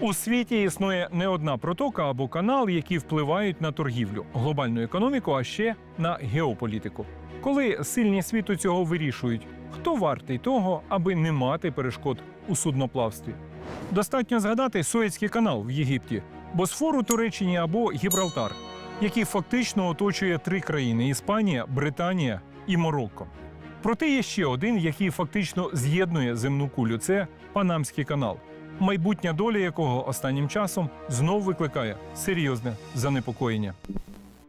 У світі існує не одна протока або канал, які впливають на торгівлю, глобальну економіку, а ще на геополітику. Коли сильні світу цього вирішують, хто вартий того, аби не мати перешкод у судноплавстві. Достатньо згадати Суецький канал в Єгипті, Босфор у Туреччині або Гібралтар, який фактично оточує три країни: Іспанія, Британія і Марокко. Проте є ще один, який фактично з'єднує земну кулю. Це Панамський канал, майбутня доля якого останнім часом знов викликає серйозне занепокоєння.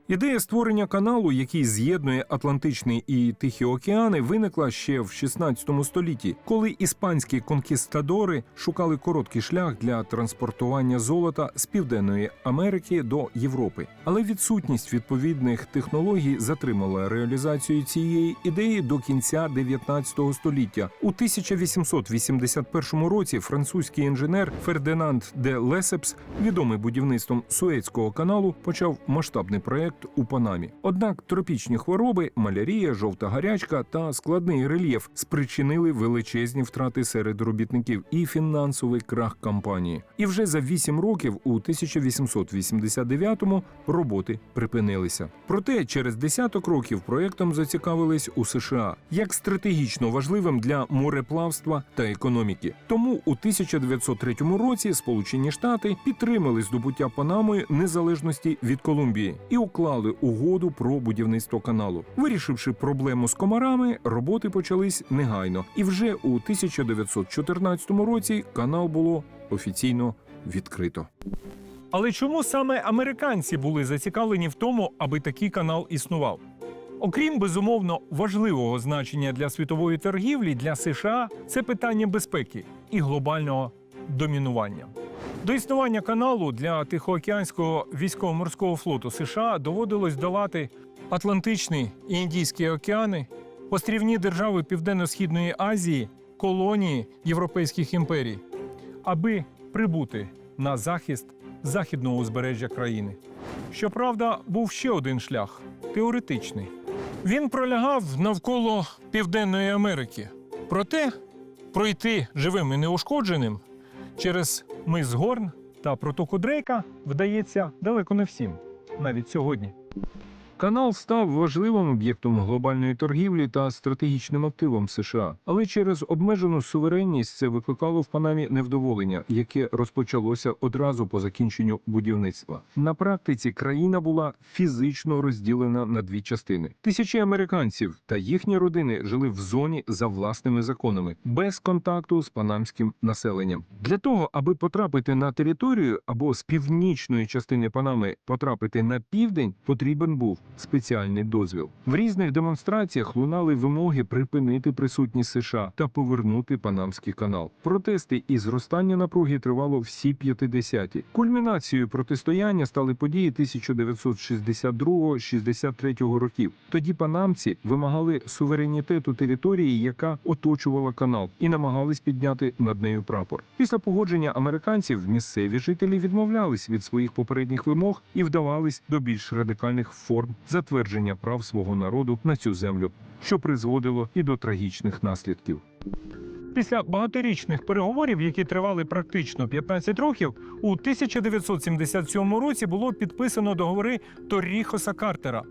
Ідея створення каналу, який з'єднує Атлантичний і Тихий океани, виникла ще в 16 столітті, коли іспанські конкістадори шукали короткий шлях для транспортування золота з Південної Америки до Європи. Але відсутність відповідних технологій затримала реалізацію цієї ідеї до кінця 19 століття. У 1881 році французький інженер Фердинанд де Лесепс, відомий будівництвом Суецького каналу, почав масштабний проект у Панамі. Однак тропічні хвороби, малярія, жовта гарячка та складний рельєф спричинили величезні втрати серед робітників і фінансовий крах компанії. І вже за вісім років, у 1889-му, роботи припинилися. Проте через десяток років проектом зацікавились у США як стратегічно важливим для мореплавства та економіки. Тому у 1903 році Сполучені Штати підтримали здобуття Панамою незалежності від Колумбії і уклали угоду про будівництво каналу. Вирішивши проблему з комарами, роботи почались негайно, і вже у 1914 році канал було офіційно відкрито. Але чому саме американці були зацікавлені в тому, аби такий канал існував? Окрім безумовно важливого значення для світової торгівлі, для США це питання безпеки і глобального домінування. До існування каналу для Тихоокеанського військово-морського флоту США доводилось долати Атлантичний і Індійські океани, острівні держави Південно-Східної Азії, колонії європейських імперій, аби прибути на захист західного узбережжя країни. Щоправда, був ще один шлях теоретичний. Він пролягав навколо Південної Америки. Проте пройти живим і неушкодженим через мис Горн та протоку Дрейка вдається далеко не всім, навіть сьогодні. Канал став важливим об'єктом глобальної торгівлі та стратегічним активом США, але через обмежену суверенність це викликало в Панамі невдоволення, яке розпочалося одразу по закінченню будівництва. На практиці країна була фізично розділена на дві частини. Тисячі американців та їхні родини жили в зоні за власними законами, без контакту з панамським населенням. Для того, аби потрапити на територію або з північної частини Панами потрапити на південь, потрібен був спеціальний дозвіл. В різних демонстраціях лунали вимоги припинити присутність США та повернути Панамський канал. Протести і зростання напруги тривало всі 50-ті. Кульмінацією протистояння стали події 1962-63 років. Тоді панамці вимагали суверенітету території, яка оточувала канал, і намагались підняти над нею прапор. Після погодження американців місцеві жителі відмовлялись від своїх попередніх вимог і вдавались до більш радикальних форм затвердження прав свого народу на цю землю, що призводило і до трагічних наслідків. Після багаторічних переговорів, які тривали практично 15 років, у 1977 році було підписано договори Торріхоса Картера.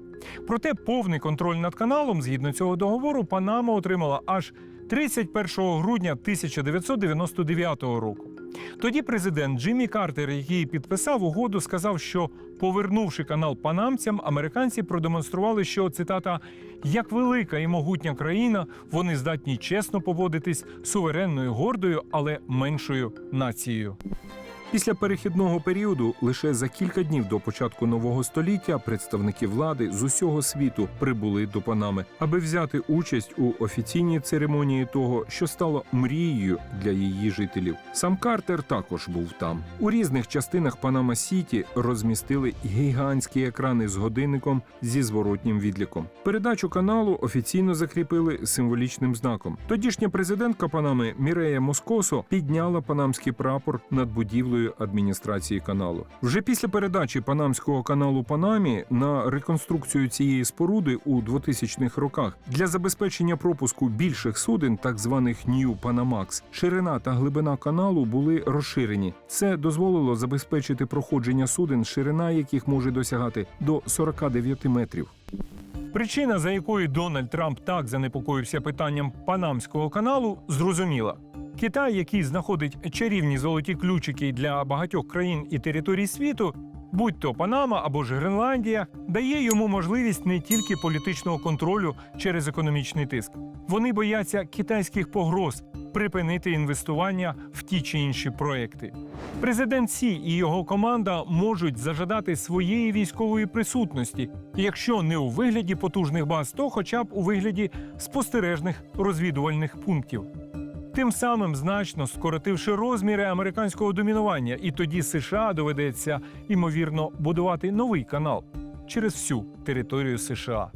Проте повний контроль над каналом, згідно цього договору, Панама отримала аж 31 грудня 1999 року. Тоді президент Джиммі Картер, який підписав угоду, сказав, що повернувши канал панамцям, американці продемонстрували, що цитата як велика і могутня країна, вони здатні чесно поводитись суверенною гордою, але меншою нацією. Після перехідного періоду, лише за кілька днів до початку нового століття, представники влади з усього світу прибули до Панами, аби взяти участь у офіційній церемонії того, що стало мрією для її жителів. Сам Картер також був там. У різних частинах Панама Сіті розмістили гігантські екрани з годинником зі зворотнім відліком. Передачу каналу офіційно закріпили символічним знаком. Тодішня президентка Панами Мірея Москосо підняла панамський прапор над будівлею нової адміністрації каналу. Вже після передачі Панамського каналу Панамі на реконструкцію цієї споруди у 2000-х роках для забезпечення пропуску більших суден, так званих New Panamax, ширина та глибина каналу були розширені. Це дозволило забезпечити проходження суден, ширина яких може досягати до 49 метрів. Причина, за якою Дональд Трамп так занепокоївся питанням Панамського каналу, зрозуміла. Китай, який знаходить чарівні золоті ключики для багатьох країн і територій світу, будь то Панама або ж Гренландія, дає йому можливість не тільки політичного контролю через економічний тиск. Вони бояться китайських погроз припинити інвестування в ті чи інші проекти. Президент Сі і його команда можуть зажадати своєї військової присутності, якщо не у вигляді потужних баз, то хоча б у вигляді спостережних розвідувальних пунктів. Тим самим значно скоротивши розміри американського домінування, і тоді США доведеться ймовірно будувати новий канал через всю територію США.